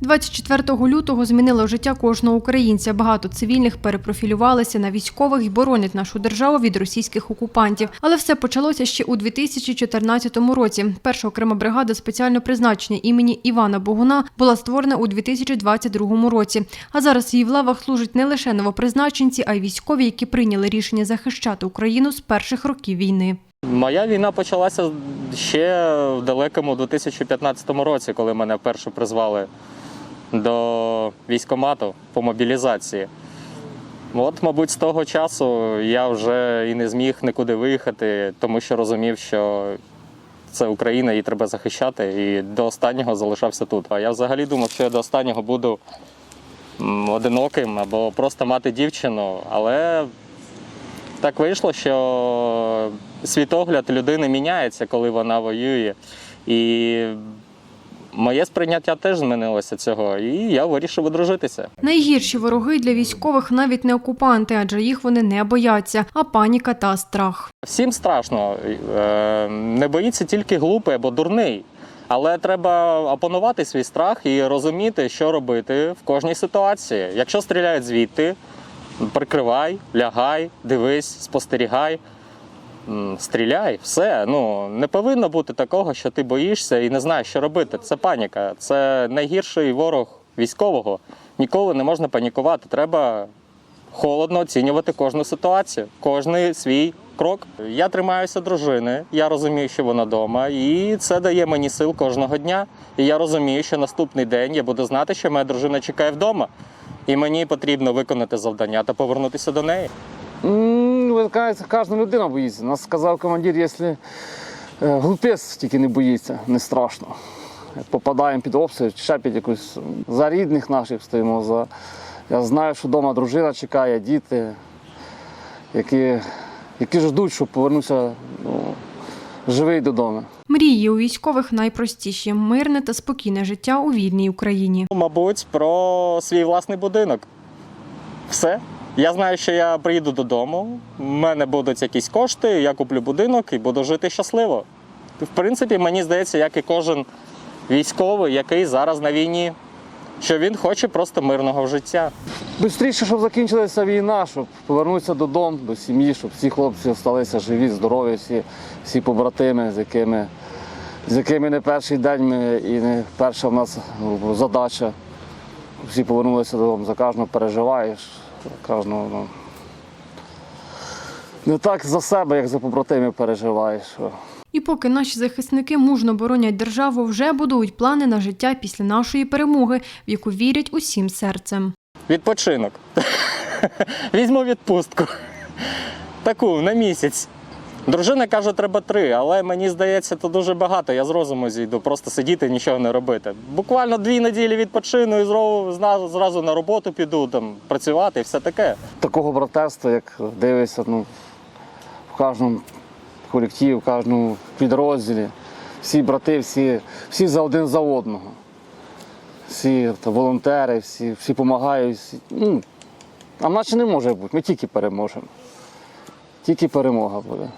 24 лютого змінило життя кожного українця. Багато цивільних перепрофілювалися на військових і боронять нашу державу від російських окупантів. Але все почалося ще у 2014 році. Перша окрема бригада спеціального призначення імені Івана Богуна була створена у 2022 році. А зараз її в лавах служать не лише новопризначенці, а й військові, які прийняли рішення захищати Україну з перших років війни. Моя війна почалася ще в далекому 2015 році, коли мене вперше призвали до військкомату по мобілізації. От, мабуть, з того часу я вже і не зміг нікуди виїхати, тому що розумів, що це Україна, її треба захищати, і до останнього залишався тут. А я взагалі думав, що я до останнього буду одиноким або просто мати дівчину, але так вийшло, що світогляд людини міняється, коли вона воює. І моє сприйняття теж змінилося цього, і я вирішив одружитися. Найгірші вороги для військових навіть не окупанти, адже їх вони не бояться, а паніка та страх. Всім страшно. Е, Не боїться тільки глупий або дурний. Але треба опанувати свій страх і розуміти, що робити в кожній ситуації. Якщо стріляють звідти, прикривай, лягай, дивись, спостерігай. Стріляй, все. Ну не повинно бути такого, що ти боїшся і не знаєш, що робити. Це паніка. Це найгірший ворог військового. Ніколи не можна панікувати. Треба холодно оцінювати кожну ситуацію, кожний свій крок. Я тримаюся дружини, я розумію, що вона вдома, і це дає мені сил кожного дня. І я розумію, що наступний день я буду знати, що моя дружина чекає вдома, і мені потрібно виконати завдання та повернутися до неї. М, кожна людина боїться. Нас сказав командир, якщо е, глупець тільки не боїться, не страшно. Як попадаємо під обстріл, ще під якусь за рідних наших стоїмо. За... Я знаю, що вдома дружина чекає, діти, які, які ждуть, щоб повернувся ну, живий додому. Мрії у військових найпростіші мирне та спокійне життя у вільній Україні. Мабуть, про свій власний будинок. Все. Я знаю, що я приїду додому, в мене будуть якісь кошти, я куплю будинок і буду жити щасливо. В принципі, мені здається, як і кожен військовий, який зараз на війні, що він хоче просто мирного життя. Бистріше, щоб закінчилася війна, щоб повернутися додому, до сім'ї, щоб всі хлопці залишилися живі, здорові, всі, всі побратими, з якими, з якими не перший день ми і не перша в нас задача. Всі повернулися додому, за кожного переживаєш, кожного. Ну, не так за себе, як за побратимів переживаєш. І поки наші захисники мужно боронять державу, вже будують плани на життя після нашої перемоги, в яку вірять усім серцем. Відпочинок. Візьму відпустку. Таку на місяць. Дружина каже, треба три, але мені здається, це дуже багато. Я з розуму зійду, просто сидіти і нічого не робити. Буквально дві неділі відпочину і зразу, зразу на роботу піду, там, працювати і все таке. такого братерства, як дивишся ну, в кожному колективі, в кожному підрозділі. Всі брати, всі, всі за один за одного. Всі та, волонтери, всі, всі допомагають. Всі, ну, а наче не може бути, ми тільки переможемо. Тільки перемога буде.